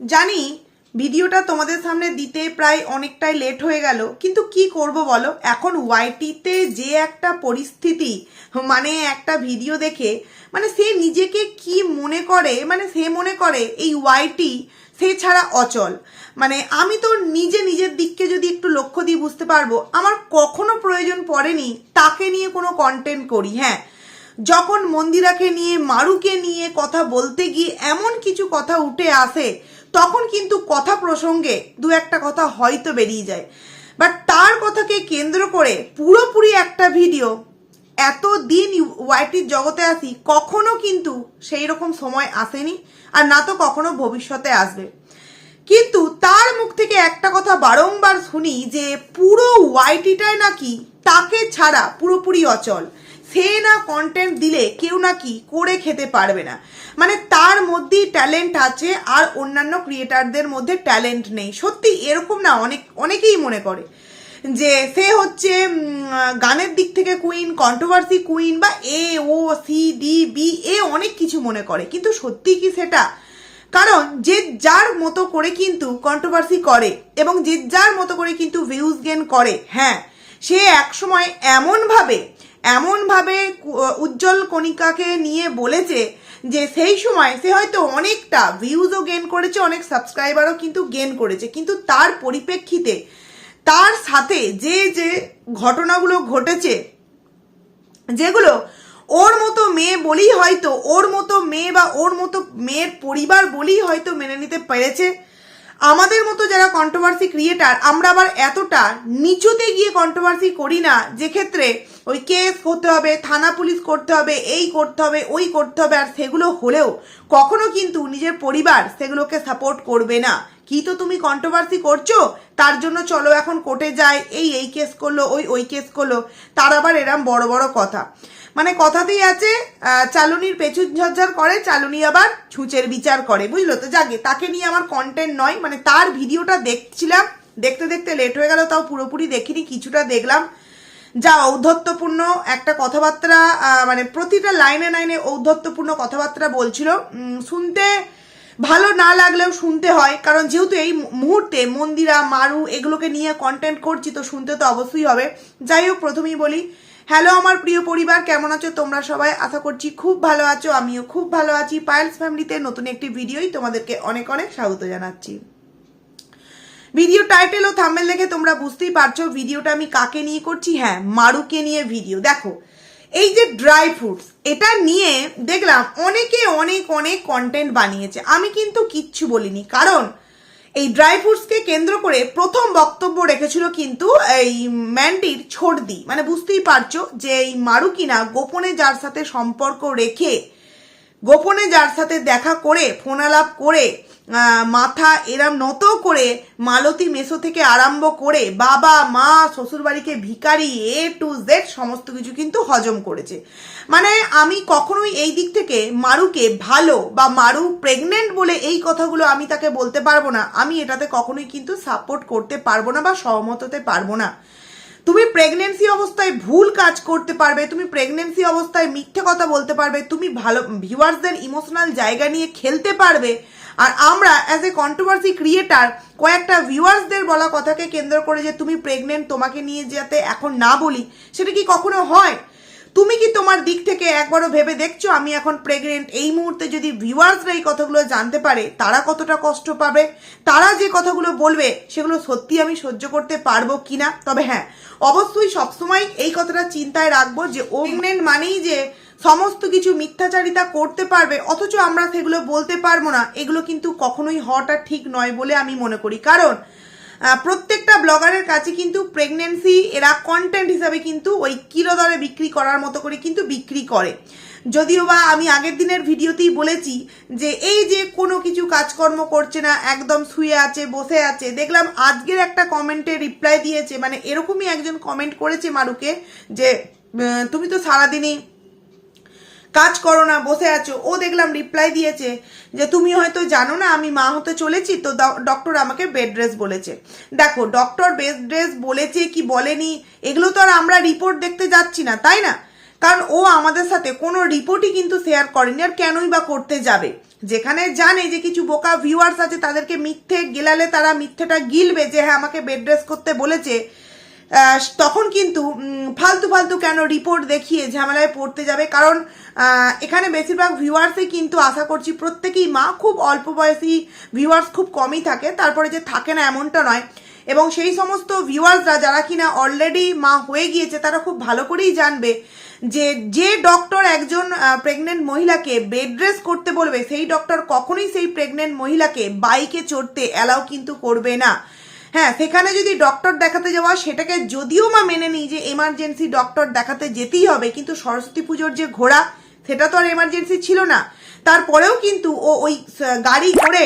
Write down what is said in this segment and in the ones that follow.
জানি, ভিডিওটা তোমাদের সামনে দিতে প্রায় অনেকটাই লেট হয়ে গেল, কিন্তু কি করব বলো? এখন ওয়াইটিতে যে একটা পরিস্থিতি মানে একটা ভিডিও দেখে মানে সে নিজেকে কি মনে করে মানে সে মনে করে এই ওয়াইটি সে ছাড়া অচল। মানে আমি তো নিজে নিজের দিককে যদি একটু লক্ষ্য দিয়ে বুঝতে পারব, আমার কখনো প্রয়োজন পড়েনি তাকে নিয়ে কোনো কন্টেন্ট করি হ্যাঁ। যখন মন্দিরাকে নিয়ে, মারুকে নিয়ে কথা বলতে গিয়ে এমন কিছু কথা উঠে আসে তখন কিন্তু কথা প্রসঙ্গে দু একটা কথা হয়তো বেরিয়ে যায়। বাট তার কথাকে কেন্দ্র করে পুরোপুরি একটা ভিডিও এত দিন ওয়াইটির জগতে আসি, কখনো কিন্তু সেই রকম সময় আসেনি আর না তো কখনো ভবিষ্যতে আসবে। কিন্তু তার মুখ থেকে একটা কথা বারংবার শুনি যে পুরো ওয়াইটিটাই নাকি তাকে ছাড়া পুরোপুরি অচল। সে না কন্টেন্ট দিলে কেউ নাকি করে খেতে পারবে না। মানে তার মধ্যেই ট্যালেন্ট আছে আর অন্যান্য ক্রিয়েটারদের মধ্যে ট্যালেন্ট নেই। সত্যি এরকম না অনেক, অনেকেই মনে করে যে সে হচ্ছে গানের দিক থেকে কুইন কন্ট্রোভার্সি কুইন বা A O C D B A অনেক কিছু মনে করে। কিন্তু সত্যি কি সেটা? কারণ যে যার মতো করে কিন্তু কন্ট্রোভার্সি করে এবং যে যার মতো করে কিন্তু ভিউজ গেন করে হ্যাঁ সে একসময় এমনভাবে এমনভাবে উজ্জ্বল কণিকাকে নিয়ে বলেছে যে সেই সময় সে হয়তো অনেকটা ভিউজও গেন করেছে, অনেক সাবস্ক্রাইবারও কিন্তু গেন করেছে। কিন্তু তার পরিপ্রেক্ষিতে তার সাথে যে যে ঘটনাগুলো ঘটেছে, যেগুলো ওর মতো মেয়ে বলেই হয়তো, ওর মতো মেয়ে বা ওর মতো মেয়ের পরিবার বলেই হয়তো মেনে নিতে পেরেছে আমাদের মতো যারা কন্ট্রোভার্সি ক্রিয়েটার আমরা আবার এতটা নিচুতে গিয়ে কন্ট্রোভার্সি করি না যে ক্ষেত্রে ওই কেস করতে হবে, থানা পুলিশ করতে হবে, এই করতে হবে, ওই করতে হবে, আর সেগুলো হলেও কখনো কিন্তু নিজের পরিবার সেগুলোকে সাপোর্ট করবে না। কি তো তুমি কন্ট্রোভার্সি করছ? তার জন্য চলো এখন কোর্টে যায় এই এই কেস করল, ওই ওই কেস করল। তার আবার এরম বড় বড় কথা। মানে কথাতেই আছে চালুনির পেছু ঝরঝর করে, চালুনি আবার ছুঁচের বিচার করে, বুঝলো? তো যাকে তাকে নিয়ে আমার কন্টেন্ট নয় মানে তার ভিডিওটা দেখছিলাম, দেখতে দেখতে লেট হয়ে গেল, তাও পুরোপুরি দেখিনি, কিছুটা দেখলাম। যা ঔদ্ধত্যপূর্ণ একটা কথাবার্তা মানে প্রতিটা লাইনে লাইনে ঔদ্ধত্যপূর্ণ কথাবার্তা বলছিল। শুনতে ভালো না লাগলেও শুনতে হয়, কারণ যেহেতু এই মুহূর্তে মন্দিরা, মারু, এগুলোকে নিয়ে কন্টেন্ট করছি, তো শুনতে তো অবশ্যই হবে। যাই হোক, প্রথমেই বলি হ্যালো আমার প্রিয় পরিবার, কেমন আছো তোমরা সবাই? আশা করছি খুব ভালো আছো, আমিও খুব ভালো আছি। পায়েলস ফ্যামিলিতে নতুন একটি ভিডিওই তোমাদেরকে অনেক অনেক স্বাগত জানাচ্ছি। ভিডিও টাইটেল ও থাম্বেল দেখে তোমরা বুঝতেই পারছ ভিডিওটা আমি কাকে নিয়ে করছি? হ্যাঁ মারুকে নিয়ে ভিডিও। দেখো, এই যে ড্রাই ফ্রুটস, এটা নিয়ে দেখলাম অনেকে অনেক অনেক কন্টেন্ট বানিয়েছে। আমি কিন্তু কিচ্ছু বলিনি, কারণ এই ড্রাই ফ্রুটসকে কেন্দ্র করে প্রথম বক্তব্য রেখেছিল কিন্তু এই ম্যান্ডির ছোটদি। মানে বুঝতেই পারছ যে এই মারুকিনা গোপনে যার সাথে সম্পর্ক রেখে গোপনে যার সাথে দেখা করে ফোন আলাপ করে মাথা এরম নত করে মালতী মেসো থেকে আরম্ভ করে বাবা, মা, শ্বশুরবাড়িকে ভিখারি এ টু জেড সমস্ত কিছু কিন্তু হজম করেছে। মানে আমি কখনোই এই দিক থেকে মারুকে ভালো বা মারু প্রেগনেন্ট বলে এই কথাগুলো আমি তাকে বলতে পারব না। আমি এটাতে কখনোই কিন্তু সাপোর্ট করতে পারব না বা সহমত হতে পারব না। তুমি প্রেগনেন্সি অবস্থায় ভুল কাজ করতে পারবে, তুমি প্রেগনেন্সি অবস্থায় মিথ্যে কথা বলতে পারবে, তুমি ভালো ভিউয়ার্সদের ইমোশনাল জায়গা নিয়ে খেলতে পারবে। আর আমরা অ্যাজ এ কন্ট্রোভার্সি ক্রিয়েটার কয়েকটা ভিউয়ার্সদের বলা কথাকে কেন্দ্র করে যে তুমি প্রেগনেন্ট তোমাকে নিয়ে যাতে এখন না বলি, সেটা কি কখনো হয়? তুমি কি তোমার দিক থেকে একবারও ভেবে দেখছ আমি এখন প্রেগনেন্ট এই মুহূর্তে যদি ভিউয়ার্সরা এই কথাগুলো জানতে পারে, তারা কতটা কষ্ট পাবে? তারা যে কথাগুলো বলবে, সেগুলো সত্যি আমি সহ্য করতে পারব কিনা? তবে হ্যাঁ অবশ্যই সবসময় এই কথাটা চিন্তায় রাখব যে প্রেগনেন্ট মানেই যে সমস্ত কিছু মিথ্যাচারিতা করতে পারবে, অথচ আমরা সেগুলো বলতে পারব না। এগুলো কিন্তু কখনোই হওয়াটা ঠিক নয় বলে আমি মনে করি। কারণ প্রত্যেকটা ব্লগারের কাছে কিন্তু প্রেগনেন্সি এরা কন্টেন্ট হিসাবে কিন্তু ওই কিলো দরে বিক্রি করার মতো করে কিন্তু বিক্রি করে। যদিও বা আমি আগের দিনের ভিডিওতেই বলেছি যে এই যে কোনো কিছু কাজকর্ম করছে না, একদম শুয়ে আছে, বসে আছে, দেখলাম আজকের একটা কমেন্টে রিপ্লাই দিয়েছে মানে এরকমই একজন কমেন্ট করেছে মারুকে যে তুমি তো সারাদিনই কাজ করো না, বসে আছো। ও দেখলাম রিপ্লাই দিয়েছে যে, তুমি হয়তো জানো না, আমি মা হতে চলেছি, তো ডক্টর আমাকে বেড রেস বলেছে। দেখো ডক্টর বেড রেস বলেছে কি বলেনি, এগুলো তো আর আমরা রিপোর্ট দেখতে যাচ্ছি না, তাই না? কারণ ও আমাদের সাথে কোনো রিপোর্টই কিন্তু শেয়ার করেনি, আর কেনই বা করতে যাবে? যেখানে জানে যে কিছু বোকা ভিউয়ার্স আছে, তাদেরকে মিথ্যে গেলালে তারা মিথ্যেটা গিলবে যে হ্যাঁ আমাকে বেড রেস্ট করতে বলেছে। তখন কিন্তু ফালতু ফালতু কেন রিপোর্ট দেখিয়ে ঝামেলায় পড়তে যাবে? কারণ এখানে বেশিরভাগ ভিউয়ার্সই কিন্তু আশা করছি প্রত্যেকেই মা, খুব অল্প বয়সী ভিউয়ার্স খুব কমই থাকে, তারপরে যে থাকে না এমনটা নয়। এবং সেই সমস্ত ভিউয়ার্সরা যারা কিনা অলরেডি মা হয়ে গিয়েছে, তারা খুব ভালো করেই জানবে যে যে ডক্টর একজন প্রেগনেন্ট মহিলাকে বেড রেস্ট করতে বলবে, সেই ডক্টর কখনোই সেই প্রেগনেন্ট মহিলাকে বাইকে চড়তে অ্যালাউ কিন্তু করবে না। হ্যাঁ সেখানে যদি ডক্টর দেখাতে যাওয়া সেটাকে যদিও মা মেনে নিই যে এমার্জেন্সি ডক্টর দেখাতে যেতেই হবে, কিন্তু সরস্বতী পুজোর যে ঘোড়া, সেটা তো আর এমার্জেন্সি ছিল না। তারপরেও কিন্তু ও ওই গাড়ি করে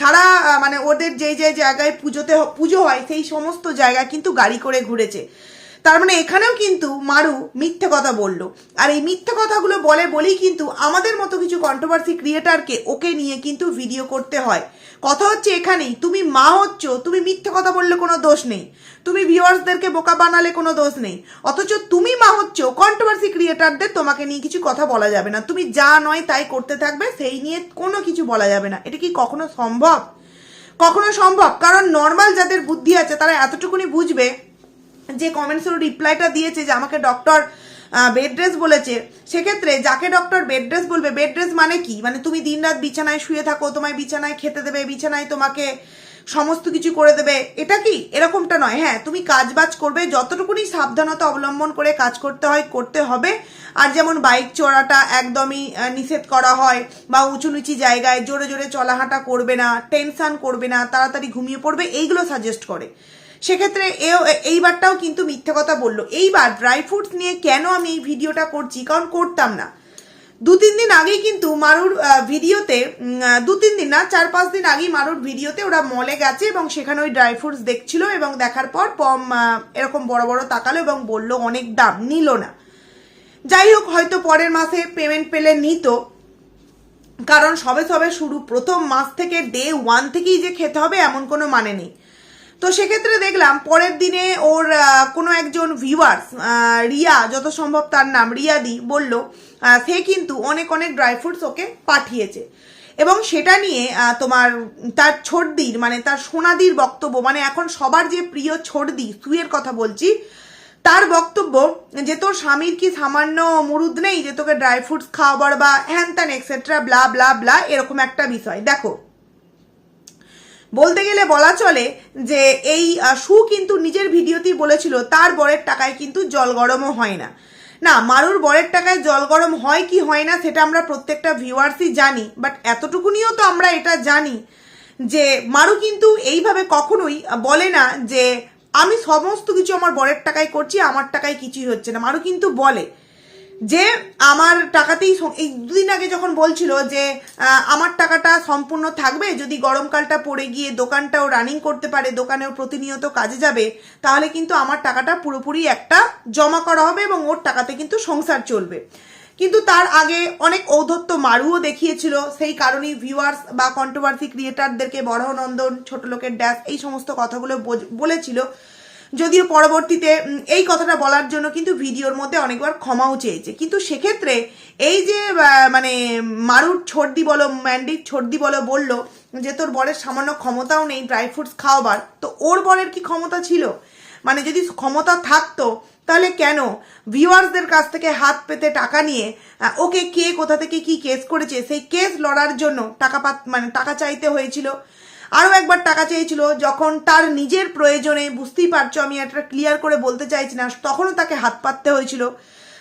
সারা মানে ওদের যে যে জায়গায় পুজোতে, পুজো হয়, সেই সমস্ত জায়গা কিন্তু গাড়ি করে ঘুরেছে। তার মানে এখানেও কিন্তু মারু মিথ্যে কথা বলল। আর এই মিথ্যে কথাগুলো বলে বলেই কিন্তু আমাদের মতো কিছু কন্ট্রোভার্সি ক্রিয়েটারকে ওকে নিয়ে কিন্তু ভিডিও করতে হয়। কথা হচ্ছে এখানেই, তুমি মা হচ্ছ, তুমি মিথ্যে কথা বললে কোনো দোষ নেই। তুমি ভিউয়ার্সদেরকে বোকা বানালে কোনো দোষ নেই। অথচ তুমি মা হচ্ছ কন্ট্রোভার্সি ক্রিয়েটারদের তোমাকে নিয়ে কিছু কথা বলা যাবে না। তুমি যা নয় তাই করতে থাকবে, সেই নিয়ে কোনো কিছু বলা যাবে না। এটা কি কখনো সম্ভব? কখনো সম্ভব? কারণ নর্মাল যাদের বুদ্ধি আছে, তারা এতটুকুনি বুঝবে যে কমেন্টসের রিপ্লাইটা দিয়েছে যে আমাকে ডক্টর বেড রেস্ট বলেছে, সেক্ষেত্রে যাকে ডক্টর বেড রেস্ট বলবে বেড রেস্ট মানে কি? মানে তুমি দিন রাত বিছানায় শুয়ে থাকো, তোমায় বিছানায় খেতে দেবে, বিছানায় তোমাকে সমস্ত কিছু করে দেবে। এটা কি? এরকমটা নয়। হ্যাঁ তুমি কাজ বাজ করবে, যতটুকুনি সাবধানতা অবলম্বন করে কাজ করতে হয়, করতে হবে। আর যেমন বাইক চড়াটা একদমই নিষেধ করা হয়, বা উঁচু নিচু জায়গায় জোরে জোরে চলাহাঁটা করবে না টেনশন করবে না, তাড়াতাড়ি ঘুমিয়ে পড়বে, এইগুলো সাজেস্ট করে। সেক্ষেত্রে এও, এইবারটাও কিন্তু মিথ্যে কথা বলল। এইবার ড্রাই ফ্রুটস নিয়ে কেন আমি এই ভিডিওটা করছি? কারণ করতাম না। দু তিন দিন আগেই কিন্তু মারুর ভিডিওতে দু তিন দিন না, চার পাঁচ দিন আগেই মারুর ভিডিওতে ওরা মলে গেছে এবং সেখানে ওই ড্রাই ফ্রুটস দেখছিল এবং দেখার পর পম এরকম বড় বড় তাকালো এবং বলল অনেক দাম, নিল না। যাই হোক, হয়তো পরের মাসে পেমেন্ট পেলে নিত। কারণ সবে সবে শুরু, প্রথম মাস থেকে ডে ওয়ান থেকেই যে খেতে হবে এমন কোনো মানে নেই। তো সেক্ষেত্রে দেখলাম পরের দিনে ওর কোনো একজন ভিউয়ার্স রিয়া, যত সম্ভব তার নাম রিয়াদি বলল সে কিন্তু অনেক অনেক ড্রাই ফ্রুটস ওকে পাঠিয়েছে। এবং সেটা নিয়ে তোমার তার ছোটদির মানে তার সোনাদির বক্তব্য মানে এখন সবার যে প্রিয় ছোটদি, সুয়ের কথা বলছি, তার বক্তব্য যে তোর স্বামীর কি সামান্য মুরুদ নেই যে তোকে ড্রাই ফ্রুটস খাওয়াবার বা হ্যান ত্যান এক্সেট্রা ব্লা ব্লা ব্লা এরকম একটা বিষয়। দেখো বলতে গেলে বলা চলে যে এই সু কিন্তু নিজের ভিডিওতেই বলেছিল, তার বরের টাকায় কিন্তু জল গরমও হয় না। না, মারুর বরের টাকায় জল গরম হয় কি হয় না সেটা আমরা প্রত্যেকটা ভিউয়ার্সই জানি বাট এতটুকুনিও তো আমরা এটা জানি যে মারু কিন্তু এইভাবে কখনোই বলে না যে, আমি সমস্ত কিছু আমার বরের টাকায় করছি, আমার টাকায় কিছুই হচ্ছে না। মারু কিন্তু বলে। যে আমার টাকাতেই এই দুদিন আগে যখন বলছিল যে আমার টাকাটা সম্পূর্ণ থাকবে, যদি গরমকালটা পড়ে গিয়ে দোকানটাও রানিং করতে পারে, দোকানেও প্রতিনিয়ত কাজে যাবে, তাহলে কিন্তু আমার টাকাটা পুরোপুরি একটা জমা করা হবে এবং ওর টাকাতে কিন্তু সংসার চলবে। কিন্তু তার আগে অনেক ঔদ্ধত্য মারুও দেখিয়েছিল, সেই কারণেই ভিউয়ার্স বা কন্ট্রোভার্সি ক্রিয়েটারদেরকে বড়নন্দন ছোট লোকের ড্যাশ এই সমস্ত কথাগুলো বলেছিল। যদিও পরবর্তীতে এই কথাটা বলার জন্য কিন্তু ভিডিওর মধ্যে অনেকবার ক্ষমাও চেয়েছে। কিন্তু সেক্ষেত্রে এই যে মানে মারুর ছর্দি বলো, ম্যান্ডির ছর্দি বলো বলল যে তোর বরের সামান্য ক্ষমতাও নেই ড্রাই ফ্রুটস খাওয়াবার, তো ওর বরের কি ক্ষমতা ছিল? মানে যদি ক্ষমতা থাকতো, তাহলে কেন ভিউয়ার্সদের কাছ থেকে হাত পেতে টাকা নিয়ে ওকে কে কোথা থেকে কি কেস করেছে, সেই কেস লড়ার জন্য টাকা পাত মানে টাকা চাইতে হয়েছিল? আরও একবার টাকা চেয়েছিল, যখন তার নিজের প্রয়োজনে বুঝতেই পারছ আমি একটা ক্লিয়ার করে বলতে চাইছি না, তখনও তাকে হাত পাততে হয়েছিল।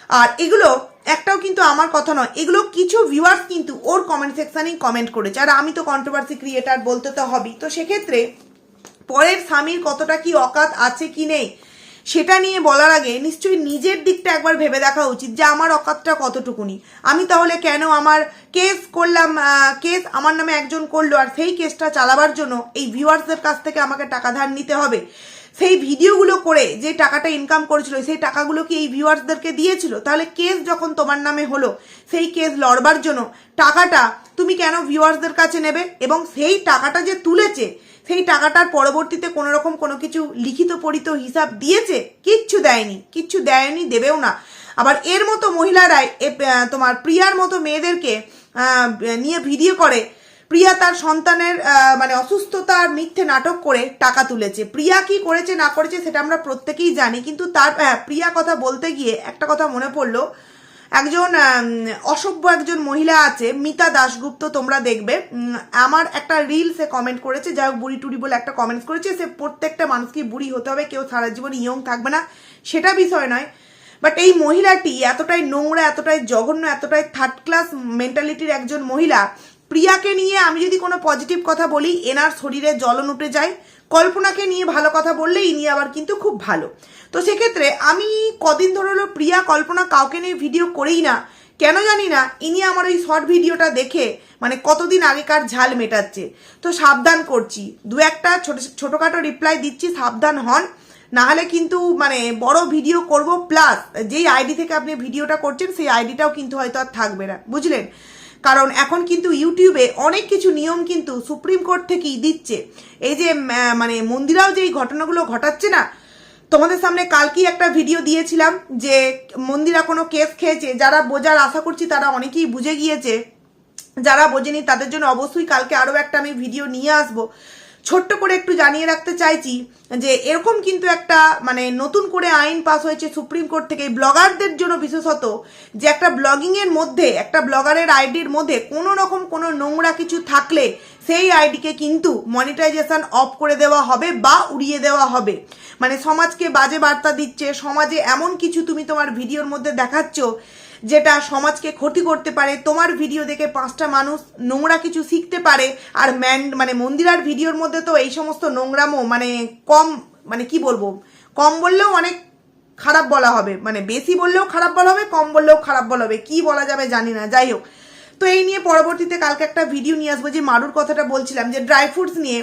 আর এগুলো একটাও কিন্তু আমার কথা নয়, এগুলো কিছু ভিউয়ার্স কিন্তু ওর কমেন্ট সেকশানেই কমেন্ট করেছে। আর আমি তো কন্ট্রোভার্সি ক্রিয়েটার বলতে তো হবেই। তো সেক্ষেত্রে পরের স্বামীর কতটা কি অকাত আছে কি নেই? সেটা নিয়ে বলার আগে নিশ্চয়ই নিজের দিকটা একবার ভেবে দেখা উচিত যে আমার অকাতটা কতটুকুনি। আমি তাহলে কেন আমার কেস করলাম কেস আমার নামে একজন করল আর সেই কেসটা চালাবার জন্য এই ভিউয়ার্সদের কাছ থেকে আমাকে টাকা ধার নিতে হবে? সেই ভিডিওগুলো করে যে টাকাটা ইনকাম করেছিল, সেই টাকাগুলো কি এই ভিউয়ার্সদেরকে দিয়েছিল? তাহলে কেস যখন তোমার নামে হলো, সেই কেস লড়বার জন্য টাকাটা তুমি কেন ভিউয়ার্সদের কাছে নেবে? এবং সেই টাকাটা যে তুলেছে সেই টাকাটার পরবর্তীতে কোনো রকম কোনো কিছু লিখিত পড়িত হিসাব দিয়েছে? কিচ্ছু দেয়নি। কিচ্ছু দেয়নি, দেবেও না। আবার এর মতো মহিলারাই তোমার প্রিয়ার মতো মেয়েদেরকে নিয়ে ভিডিও করে। প্রিয়া তার সন্তানের মানে অসুস্থতার মিথ্যে নাটক করে টাকা তুলেছে। প্রিয়া কি করেছে, না করেছে, সেটা আমরা প্রত্যেকেই জানি। কিন্তু তার প্রিয়া কথা বলতে গিয়ে একটা কথা মনে পড়ল। একজন অসভ্য একজন মহিলা আছে, মিতা দাশগুপ্ত, তোমরা দেখবে। আমার একটা রিলসে কমেন্ট করেছে, যাই হোক বুড়ি টুড়ি বলে একটা কমেন্টস করেছে, সে প্রত্যেকটা মানুষকে বুড়ি হতে হবে, কেউ সারা জীবন ইয়ং থাকবে না, সেটা বিষয় নয়। বাট এই মহিলাটি এতটাই নোংরা, এতটাই জঘন্য, এতটাই থার্ড ক্লাস মেন্টালিটির একজন মহিলা, প্রিয়াকে নিয়ে আমি যদি কোনো পজিটিভ কথা বলি, এনার শরীরে জ্বলন উঠে যায়, কল্পনাকে নিয়ে ভালো কথা বললে ইনি আবার কিন্তু খুব ভালো। তো সেক্ষেত্রে আমি কদিন ধরে হলো প্রিয়া, কল্পনা কাউকে নিয়ে ভিডিও করেই না। কেন জানি না, ইনি আমার ওই শর্ট ভিডিওটা দেখে মানে কতদিন আগেকার ঝাল মেটাচ্ছে। তো সাবধান করছি। দু একটা ছোট, ছোটোখাটো রিপ্লাই দিচ্ছি, সাবধান হন। নাহলে কিন্তু মানে বড় ভিডিও করব প্লাস যেই আইডি থেকে আপনি ভিডিওটা করছেন, সেই আইডিটাও কিন্তু হয়তো আর থাকবে না। বুঝলেন? কারণ এখন কিন্তু ইউটিউবে অনেক কিছু নিয়ম কিন্তু সুপ্রিম কোর্ট থেকেই দিচ্ছে। এই যে মানে মন্দিরাও যে এই ঘটনাগুলো ঘটাচ্ছে না তোমাদের সামনে কালকেই একটা ভিডিও দিয়েছিলাম যে মন্দিরা কোনো কেস খেয়েছে। যারা বোঝার আশা করছি তারা অনেকেই বুঝে গিয়েছে। যারা বোঝেনি তাদের জন্য অবশ্যই কালকে আরও একটা আমি ভিডিও নিয়ে আসব। ছোট্ট করে একটু জানিয়ে রাখতে চাইছি যে এরকম কিন্তু একটা মানে নতুন করে আইন পাস হয়েছে সুপ্রিম কোর্ট থেকে ব্লগারদের জন্য বিশেষত, যে একটা ব্লগিংয়ের মধ্যে, একটা ব্লগারের আইডির মধ্যে কোনো রকম কোনো নোংরা কিছু থাকলে সেই আইডিকে কিন্তু মনিটাইজেশন অফ করে দেওয়া হবে বা উড়িয়ে দেওয়া হবে। মানে সমাজকে বাজে বার্তা দিচ্ছে, সমাজে এমন কিছু তুমি তোমার ভিডিওর মধ্যে দেখাচ্ছ যেটা সমাজকে ক্ষতি করতে পারে, তোমার ভিডিও দেখে পাঁচটা মানুষ নোংরা কিছু শিখতে পারে, আর ম্যান মানে মন্দিরার ভিডিওর মধ্যে তো এই সমস্ত নোংরামো মানে কম মানে কি বলব, কম বললেও অনেক খারাপ বলা হবে মানে বেশি বললেও খারাপ বলা হবে, কম বললেও খারাপ বলা হবে, কি বলা যাবে জানি না, যাই হোক। তো এই নিয়ে পরবর্তীতে কালকে একটা ভিডিও নিয়ে আসব, যে মারুর কথাটা বলছিলাম, যে ড্রাই ফ্রুটস নিয়ে।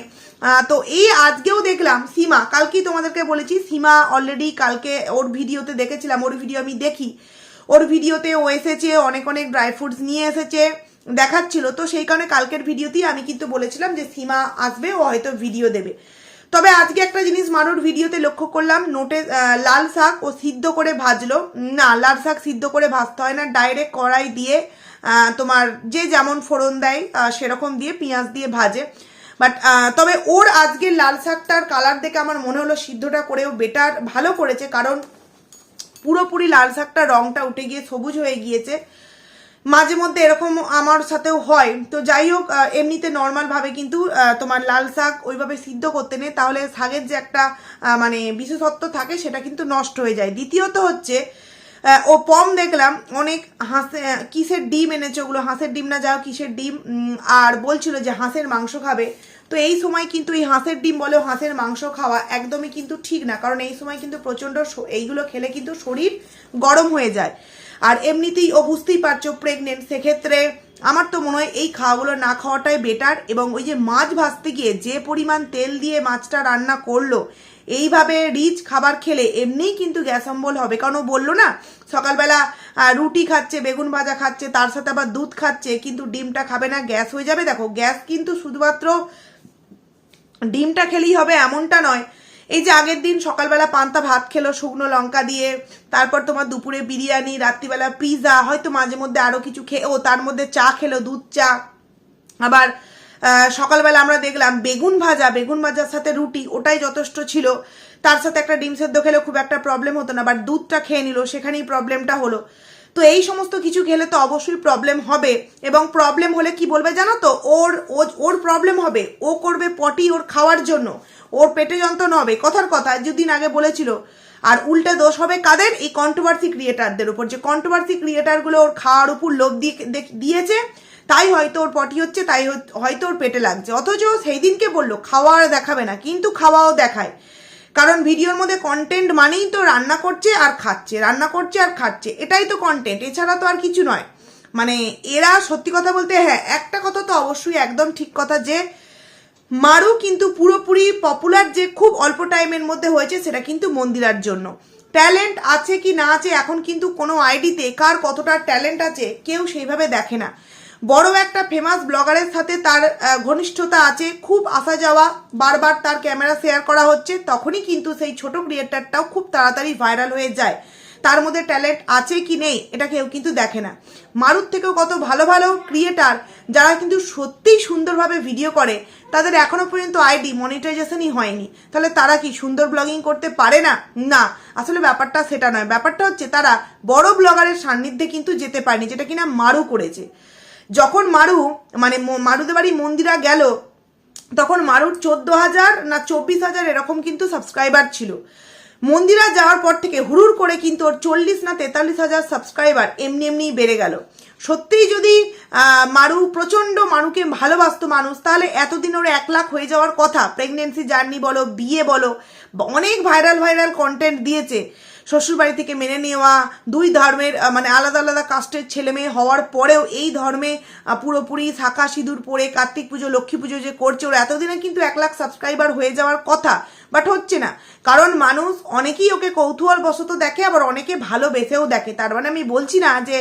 তো এই আজকেও দেখলাম সীমা, কালকেই তোমাদেরকে বলেছি, সীমা অলরেডি কালকে ওর ভিডিওতে দেখেছিলাম, ওর ভিডিও আমি দেখি। ওর ভিডিওতে ও এসেছে, অনেক অনেক ড্রাই ফ্রুটস নিয়ে এসেছে, দেখাচ্ছিল। তো সেই কারণে কালকের ভিডিওতেই আমি কিন্তু বলেছিলাম যে সীমা আসবে, ও হয়তো ভিডিও দেবে। তবে আজকে একটা জিনিস মারুর ভিডিওতে লক্ষ্য করলাম, নোটে লাল শাক ও সিদ্ধ করে ভাজলো। না, লাল শাক সিদ্ধ করে ভাজতে হয় না ডাইরেক্ট কড়াই দিয়ে তোমার যে যেমন ফোড়ন দেয় সেরকম দিয়ে পেঁয়াজ দিয়ে ভাজে। বাট তবে ওর আজকে লাল শাকটার কালার দেখে আমার মনে হলো সিদ্ধটা করেও বেটার ভালো করেছে। কারণ পুরোপুরি লাল শাকটা রংটা উঠে গিয়ে সবুজ হয়ে গিয়েছে। মাঝে মধ্যে এরকম আমার সাথেও হয়। তো যাই হোক এমনিতে নর্মালভাবে কিন্তু তোমার লাল শাক ওইভাবে সিদ্ধ করতে নেই। তাহলে শাকের যে একটা মানে বিশেষত্ব থাকে, সেটা কিন্তু নষ্ট হয়ে যায়। দ্বিতীয়ত হচ্ছে ও পম দেখলাম, অনেক হাঁসে কিসের ডিম এনেছে ওগুলো? হাঁসের ডিম না, যাও কিসের ডিম? আর বলছিল যে হাঁসের মাংস খাবে। তো এই সময় কিন্তু এই হাঁসের ডিম বলে, হাঁসের মাংস খাওয়া একদমই কিন্তু ঠিক না। কারণ এই সময় কিন্তু প্রচণ্ড এইগুলো খেলে কিন্তু শরীর গরম হয়ে যায়। আর এমনিতেই ও বুঝতেই পারছ প্রেগনেন্ট সেক্ষেত্রে আমার তো মনে হয় এই খাওয়াগুলো না খাওয়াটাই বেটার এবং ওই যে মাছ ভাজতে গিয়ে যে পরিমাণ তেল দিয়ে মাছটা রান্না করল, এইভাবে রিচ খাবার খেলে এমনিই কিন্তু গ্যাস অম্বল হবে। কারণ ও বলল না, সকালবেলা রুটি খাচ্ছে, বেগুন ভাজা খাচ্ছে, তার সাথে আবার দুধ খাচ্ছে, কিন্তু ডিমটা খাবে না, গ্যাস হয়ে যাবে। দেখো, গ্যাস কিন্তু শুধুমাত্র ডিমটা খেলেই হবে এমনটা নয়। এই যে আগের দিন সকালবেলা পান্তা ভাত খেলো, শুকনো লঙ্কা দিয়ে, তারপর তোমার দুপুরে বিরিয়ানি, রাত্রিবেলা পিৎজা হয়তো মাঝে মধ্যে আরও কিছু খেয়ে, ও তার মধ্যে চা খেলো, দুধ চা। আবার সকালবেলা আমরা দেখলাম বেগুন ভাজা, বেগুন ভাজার সাথে রুটি, ওটাই যথেষ্ট ছিল। তার সাথে একটা ডিম সেদ্ধ খেলে খুব একটা প্রবলেম হতো না বাট দুধটা খেয়ে নিল, সেখানেই প্রবলেমটা হলো। তো এই সমস্ত কিছু খেলে তো অবশ্যই প্রবলেম হবে। এবং প্রবলেম হলে কি বলবে জানো তো? ওর ওর প্রবলেম হবে। ও করবে পটি ওর খাওয়ার জন্য। ওর পেটে যন্ত্রণা হবে। কথার কথা দুদিন আগে বলেছিল। আর উল্টে দোষ হবে কাদের? এই কন্ট্রোভার্সি ক্রিয়েটারদের উপর। যে কন্ট্রোভার্সি ক্রিয়েটারগুলো ওর খাওয়ার উপর লোভ দিয়ে দিয়েছে, তাই হয়তো ওর পটি হচ্ছে, তাই হয়তো- ওর পেটে লাগছে। অথচ সেই দিনকে বলল, খাওয়া দেখাবে না। কিন্তু খাওয়াও দেখায়। কারণ ভিডিওর মধ্যে কন্টেন্ট মানেই তো রান্না করছে আর খাচ্ছে, রান্না করছে আর খাচ্ছে, এটাই তো কন্টেন্ট এছাড়া তো আর কিছু নয়। মানে এরা সত্যি কথা বলতে হ্যাঁ একটা কথা তো অবশ্যই একদম ঠিক কথা যে, মারু কিন্তু পুরোপুরি পপুলার যে খুব অল্প টাইমের মধ্যে হয়েছে সেটা কিন্তু মন্দিরার জন্য। ট্যালেন্ট আছে কি না আছে, এখন কিন্তু কোনো আইডিতে কার কতটা ট্যালেন্ট আছে, কেউ সেইভাবে দেখে না। বড় একটা ফেমাস ব্লগারের সাথে তার ঘনিষ্ঠতা আছে, খুব আসা যাওয়া, বারবার তার ক্যামেরা শেয়ার করা হচ্ছে, তখনই কিন্তু সেই ছোট ক্রিয়েটারটাও খুব তাড়াতাড়ি ভাইরাল হয়ে যায়। তার মধ্যে ট্যালেন্ট আছে কি নেই, এটা কেউ কিন্তু দেখে না। মারুর থেকেও কত ভালো ভালো ক্রিয়েটার যারা কিন্তু সত্যিই সুন্দরভাবে ভিডিও করে, তাদের এখনও পর্যন্ত আইডি মনিটাইজেশনই হয়নি। তাহলে তারা কি সুন্দর ব্লগিং করতে পারে না? না, আসলে ব্যাপারটা সেটা নয়। ব্যাপারটা হচ্ছে তারা বড় ব্লগারের সান্নিধ্যে কিন্তু যেতে পারেনি, যেটা কিনা মারু করেছে। যখন মারু মানে মারুদের বাড়ি মন্দিরা গেল, তখন মারুর চোদ্দ হাজার না চব্বিশ হাজার এরকম কিন্তু সাবস্ক্রাইবার ছিল। মন্দিরা যাওয়ার পর থেকে হুড়ুর করে কিন্তু ওর চল্লিশ না তেতাল্লিশ হাজার সাবস্ক্রাইবার এমনি এমনিই বেড়ে গেল। সত্যিই যদি মারু প্রচণ্ড মানুকে ভালোবাসতো মানুষ, তাহলে এতদিন ওর এক লাখ হয়ে যাওয়ার কথা। প্রেগনেন্সি জার্নি বলো, বিয়ে বলো, অনেক ভাইরাল ভাইরাল কন্টেন্ট দিয়েছে। শ্বশুরবাড়ি থেকে মেনে নেওয়া দুই ধর্মের মানে আলাদা আলাদা কাস্টের ছেলে মেয়ে হওয়ার পরেও এই ধর্মে পুরোপুরি শাখা সিঁদুর পরে কার্তিক পুজো, লক্ষ্মী পুজো যে করছে, ওর এতদিনে কিন্তু এক লাখ সাবস্ক্রাইবার হয়ে যাওয়ার কথা বাট হচ্ছে না। কারণ মানুষ অনেকেই ওকে কৌতূহল বশত দেখে, আবার অনেকে ভালোবেসেও দেখে। তার মানে আমি বলছি না যে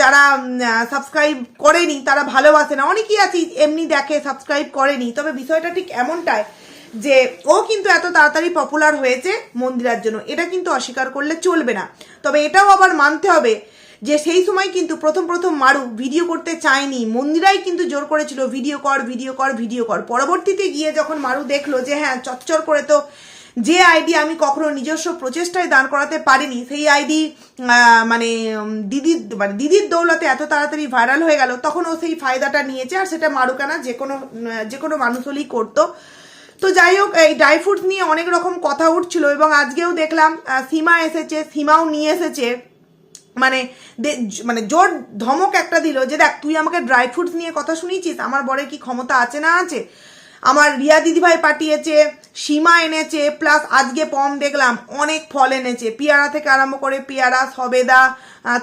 যারা সাবস্ক্রাইব করেনি, তারা ভালোবাসে না। অনেকেই আছে, এমনি দেখে সাবস্ক্রাইব করেনি। তবে বিষয়টা ঠিক এমনটাই যে ও কিন্তু এত তাড়াতাড়ি পপুলার হয়েছে মন্দিরার জন্য। এটা কিন্তু অস্বীকার করলে চলবে না। তবে এটাও আবার মানতে হবে যে সেই সময় কিন্তু প্রথম প্রথম মারু ভিডিও করতে চায়নি। মন্দিরাই কিন্তু জোর করেছিল ভিডিও কর ভিডিও কর ভিডিও কর। পরবর্তীতে গিয়ে যখন মারু দেখল যে হ্যাঁ চচ্চর করে তো যে আইডি আমি কখনো নিজস্ব প্রচেষ্টায় দান করাতে পারিনি, সেই আইডি মানে দিদির মানে দিদির দৌলতে এত তাড়াতাড়ি ভাইরাল হয়ে গেল, তখন ও সেই ফায়দাটা নিয়েছে আর সেটা মারুকানা যে কোনো যে কোনো মানুষ হলেই করতো। তো যাই হোক, এই ড্রাই ফ্রুটস নিয়ে অনেক রকম কথা উঠছিল এবং আজকেও দেখলাম সীমা এসেছে, সীমাও নিয়ে এসেছে। মানে মানে জোর ধমক একটা দিল যে, দেখ, তুই আমাকে ড্রাই ফ্রুটস নিয়ে কথা শুনিয়েছিস, আমার বরের কি ক্ষমতা আছে না আছে? আমার রিয়া দিদিভাই পাঠিয়েছে, সীমা এনেছে প্লাস আজকে পম দেখলাম, অনেক ফল এনেছে। পেয়ারা থেকে আরম্ভ করে পেয়ারা, সবেদা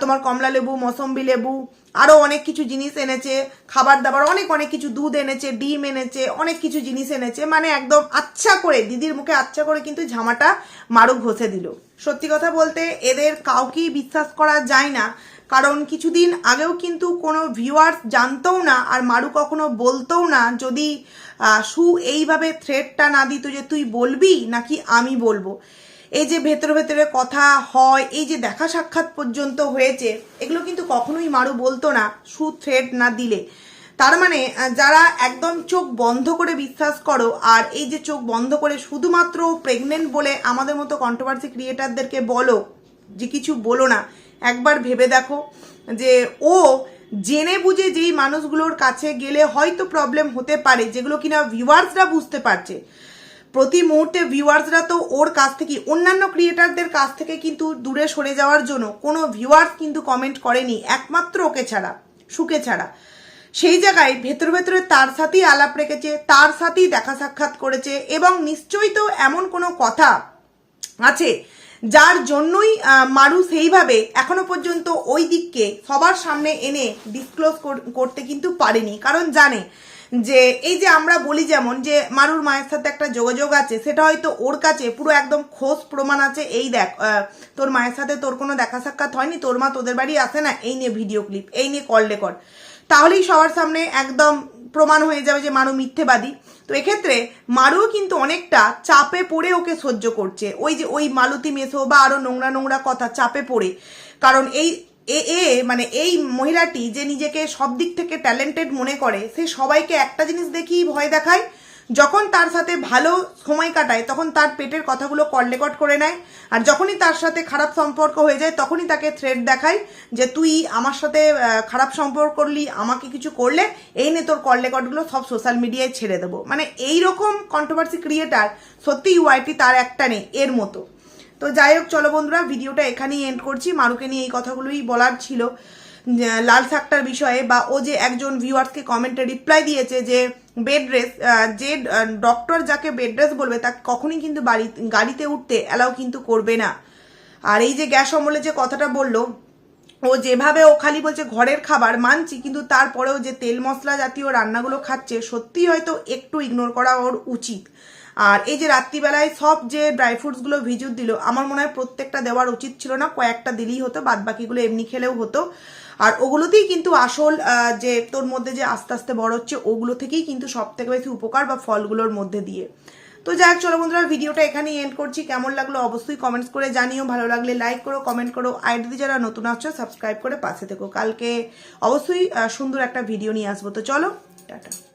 তোমার কমলা লেবু, মৌসম্বি লেবু আরও অনেক কিছু জিনিস এনেছে, খাবার দাবার, অনেক অনেক কিছু দুধ এনেছে, ডিম এনেছে, অনেক কিছু জিনিস এনেছে মানে একদম আচ্ছা করে, দিদির মুখে আচ্ছা করে কিন্তু ঝামাটা মারু ঘষে দিল। সত্যি কথা বলতে এদের কাউকেই বিশ্বাস করা যায় না, কারণ কিছুদিন আগেও কিন্তু কোনো ভিউয়ার্স জানতও না, আর মারু কখনো বলতও না, যদি সু, এইভাবে থ্রেডটা না দিত যে তুই বলবি নাকি আমি বলব? এই যে ভেতরে ভেতরে কথা হয়, এই যে দেখা সাক্ষাৎ পর্যন্ত হয়েছে, এগুলো কিন্তু কখনোই মারু বলতো না, সু থ্রেড না দিলে। তার মানে যারা একদম চোখ বন্ধ করে বিশ্বাস করো, আর এই যে চোখ বন্ধ করে শুধুমাত্র প্রেগনেন্ট বলে আমাদের মতো কন্ট্রোভার্সি ক্রিয়েটারদেরকে বলো, যে কিছু বলো না, একবার ভেবে দেখো যে ও জেনে বুঝে যেই মানুষগুলোর কাছে গেলে হয়তো প্রবলেম হতে পারে, যেগুলো কিনা ভিউয়ার্সরা বুঝতে পারছে। প্রতি মুহূর্তে ভিউয়ার্সরা তো ওর কাছ থেকে, অন্যান্য ক্রিয়েটারদের কাছ থেকে কিন্তু দূরে সরে যাওয়ার জন্য কোনো ভিউয়ার্স কিন্তু কমেন্ট করেনি, একমাত্র ওকে ছাড়া, সুকে ছাড়া। সেই জায়গায় ভেতর ভেতরে তার সাথেই আলাপ রেখেছে, তার সাথেই দেখা সাক্ষাৎ করেছে, এবং নিশ্চয়ই তো এমন কোনো কথা আছে যার জন্যই মারু সেইভাবে এখনও পর্যন্ত ওই দিককে সবার সামনে এনে ডিসক্লোজ করতে কিন্তু পারেনি। কারণ জানে যে, এই যে আমরা বলি যেমন যে মারুর মায়ের সাথে একটা যোগাযোগ আছে, সেটা হয়তো ওর কাছে পুরো একদম খোঁজ প্রমাণ আছে, এই দেখ তোর মায়ের সাথে তোর কোনো দেখা সাক্ষাৎ হয়নি, তোর মা তোদের বাড়ি আসে না, এই নিয়ে ভিডিও ক্লিপ এই নিয়ে কল রেকর্ড তাহলেই সবার সামনে একদম প্রমাণ হয়ে যাবে যে মারু মিথ্যেবাদী। এক্ষেত্রে মারুও কিন্তু অনেকটা চাপে পড়ে ওকে সহ্য করছে। ওই যে ওই মালতী মেসো বা আরও নোংরা নোংরা কথা চাপে পড়ে। কারণ এই, এ এ মানে এই মহিলাটি যে নিজেকে সব দিক থেকে ট্যালেন্টেড মনে করে, সে সবাইকে একটা জিনিস দেখি ভয় দেখায় যখন তার সাথে ভালো সময় কাটায়, তখন তার পেটের কথাগুলো কল রেকর্ড করে নেয়। আর যখনই তার সাথে খারাপ সম্পর্ক হয়ে যায়, তখনই তাকে থ্রেড দেখায় যে, তুই আমার সাথে খারাপ সম্পর্ক করলি, আমাকে কিছু করলে, এই নিয়ে তোর কল রেকর্ডগুলো সব সোশ্যাল মিডিয়ায় ছেড়ে দেবো। মানে এই রকম কন্ট্রোভার্সি ক্রিয়েটার সত্যি ইউআইটি তার একটা নেই, এর মতো। তো যাই হোক, চলো বন্ধুরা, ভিডিওটা এখানেই এন্ড করছি। মারুকে নিয়ে এই কথাগুলোই বলার ছিল। লাল শাকটার বিষয়ে বা ও যে একজন ভিউয়ার্সকে কমেন্টে রিপ্লাই দিয়েছে যে বেড রেস যে ডক্টর যাকে বেড রেস বলবে তাকে কখনই কিন্তু বাড়ি, গাড়িতে উঠতে অ্যালাউ কিন্তু করবে না। আর এই যে গ্যাস অমলে যে কথাটা বলল, ও যেভাবে ও খালি বলছে ঘরের খাবার মানছি, কিন্তু তারপরেও যে তেল মশলা জাতীয় রান্নাগুলো খাচ্ছে, সত্যি হয়তো একটু ইগনোর করা ওর উচিত। আর এই যে রাত্রিবেলায় সব যে ড্রাই ফ্রুটসগুলো ভিজুত দিল, আমার মনে হয় প্রত্যেকটা দেওয়ার উচিত ছিল না, কয়েকটা দিলেই হতো বাদ বাকিগুলো এমনি খেলেও হতো। আর ওগুলোতেই কিন্তু আসল যে তোর মধ্যে যে আস্তে আস্তে বড় হচ্ছে, ওগুলো থেকেই কিন্তু সব থেকে বেশি উপকার বা ফলগুলোর মধ্যে দিয়ে। তো যাই হোক, চলো বন্ধুরা, ভিডিওটা এখানেই এন্ড করছি। কেমন লাগল অবশ্যই কমেন্টস করে জানিও। ভালো লাগলে লাইক করো কমেন্ট করো। আর যদি যারা নতুন আসছো সাবস্ক্রাইব করে পাশে থেকো। কালকে অবশ্যই সুন্দর একটা ভিডিও নিয়ে আসব। তো চলো, টাটা।